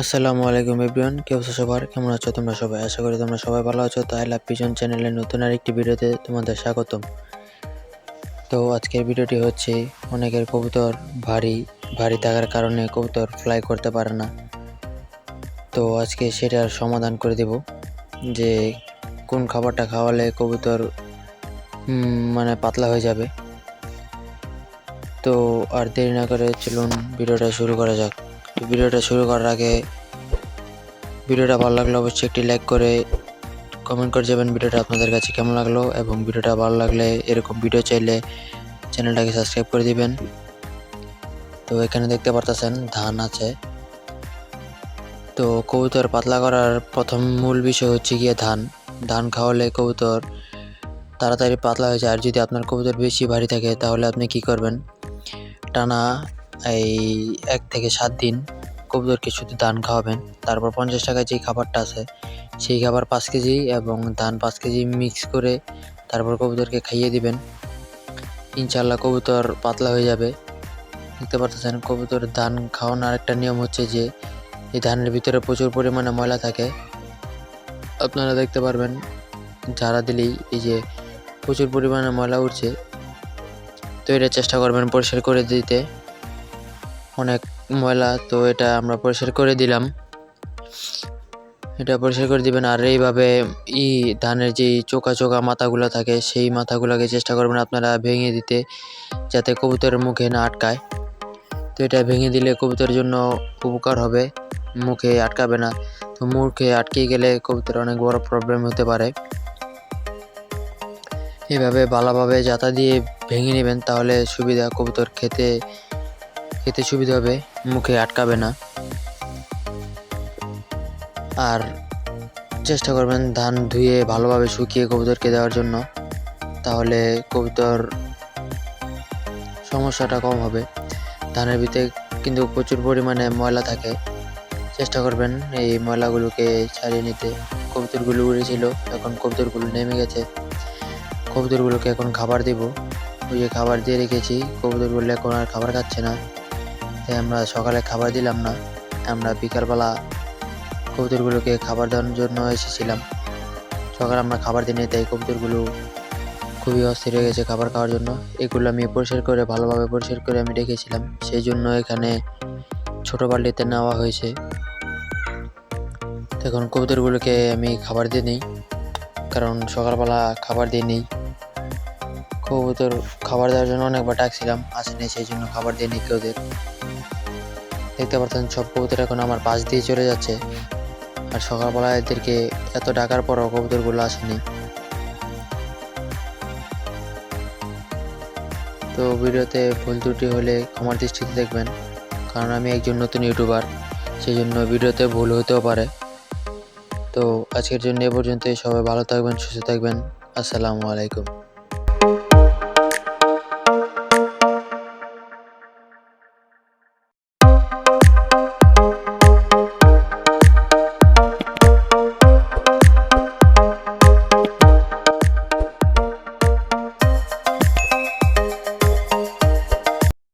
আসসালামু আলাইকুম এভরিওয়ান, কি অবস্থা সবার? কেমন আছো তোমরা সবাই? আশা করি তোমরা সবাই ভালো আছো। তাই লাভ পিজন চ্যানেলের নতুন আরেকটি ভিডিওতে তোমাদের স্বাগতম। তো আজকের ভিডিওটি হচ্ছে, অনেকের কবুতর ভারী ভারী থাকার কারণে কবুতর ফ্লাই করতে পারে না। তো আজকে সেটার সমাধান করে দেব, যে কোন খাবারটা খাওয়ালে কবুতর মানে পাতলা হয়ে যাবে। তো আর দেরি না করে চলুন ভিডিওটা শুরু করা যাক। ভিডিওটা শুরু করার আগে ভিডিওটা ভালো লাগলে অবশ্যই একটি লাইক করে কমেন্ট করে যাবেন ভিডিওটা আপনাদের কাছে কেমন লাগল এবং ভিডিওটা ভালো লাগলে এরকম ভিডিও চাইলে চ্যানেলটাকে সাবস্ক্রাইব করে দিবেন। তো এখানে দেখতে পারতেছেন, ধান আছে। তো কবুতর পাতলা করার প্রথম মূল বিষয় হচ্ছে গিয়ে ধান। ধান খাওয়ালে কবুতর তাড়াতাড়ি পাতলা হয়ে যায়। আর যদি আপনার কবুতর বেশি ভারী থাকে, তাহলে আপনি কি করবেন? টানা এই এক থেকে সাত দিন কবুতরকে শুধু ধান খাওয়াবেন। তারপর পঞ্চাশ টাকায় যেই খাবারটা আছে, সেই খাবার পাঁচ কেজি এবং ধান পাঁচ কেজি মিক্স করে তারপর কবুতরকে খাইয়ে দিবেন। ইনশাল্লাহ কবুতর পাতলা হয়ে যাবে। দেখতে পাচ্ছেন কবুতর ধান খাওয়ানোর আরেকটা নিয়ম হচ্ছে যে, এই ধানের ভিতরে প্রচুর পরিমাণে ময়লা থাকে। আপনারা দেখতে পারবেন, ঝাড়া দিলেই এই যে প্রচুর পরিমাণে ময়লা উঠছে। তো এটা চেষ্টা করবেন পরিষ্কার করে দিতে। অনেক ময়লা, তো এটা আমরা পরিষ্কার করে দিলাম। এটা পরিষ্কার করে দিবেন আর এইভাবে ই ধানের যে চোকা চোকা মাথাগুলো থাকে, সেই মাথাগুলোকে চেষ্টা করবেন আপনারা ভেঙে দিতে, যাতে কবুতরের মুখে না আটকায়। তো এটা ভেঙে দিলে কবুতরের জন্য উপকার হবে, মুখে আটকাবে না। তো মুখে আটকে গেলে কবুতরের অনেক বড় প্রবলেম হতে পারে। এভাবে ভালোভাবে যাতা দিয়ে ভেঙে নেবেন, তাহলে সুবিধা কবুতর খেতে খেতে সুবিধা হবে, মুখে আটকাবে না। আর চেষ্টা করবেন ধান ধুয়ে ভালোভাবে শুকিয়ে কবুতরকে দেওয়ার জন্য, তাহলে কবুতর সমস্যাটা কম হবে। ধানের ভিতরে কিন্তু প্রচুর পরিমাণে ময়লা থাকে। চেষ্টা করবেন এই ময়লাগুলোকে ছাড়িয়ে নিতে। কবুতরগুলো উড়েছিল, এখন কবুতরগুলো নেমে গেছে। কবুতরগুলোকে এখন খাবার দেব। ওই যে খাবার দিয়ে রেখেছি, কবুতরগুলো এখন আর খাবার খাচ্ছে না। তাই আমরা সকালে খাবার দিলাম না, আমরা বিকালবেলা কবুতরগুলোকে খাবার দেওয়ার জন্য এসেছিলাম। সকালে আমরা খাবার দিই তাই কবুতরগুলো খুবই অস্থির হয়ে গেছে খাবার খাওয়ার জন্য। এগুলো আমি পরিষ্কার করে, ভালোভাবে পরিষ্কার করে আমি রেখেছিলাম। সেই জন্য এখানে ছোট বাল্টিতে নেওয়া হয়েছে। এখন কবুতরগুলোকে আমি খাবার দিয়ে নিই কারণ সকালবেলা খাবার দিয়ে নিই কবুতর খাবার দেওয়ার জন্য অনেকবার ডাকছিলাম, আসেনি, সেই জন্য খাবার দিয়ে নিই ওদের দেখতে পাচ্ছেন সব কবুতর এখন আমার পাশ দিয়ে চলে যাচ্ছে। আর সকালবেলা এদেরকে এত ডাকার পরও কবুতরগুলো আসেনি। তো ভিডিওতে ভুল ত্রুটি হলে ক্ষমার দৃষ্টিতে দেখবেন, কারণ আমি একজন নতুন ইউটিউবার সেই জন্য ভিডিওতে ভুল হতেও পারে। তো আজকের জন্য এ পর্যন্তই, সবাই ভালো থাকবেন, সুস্থ থাকবেন, আসসালামু আলাইকুম।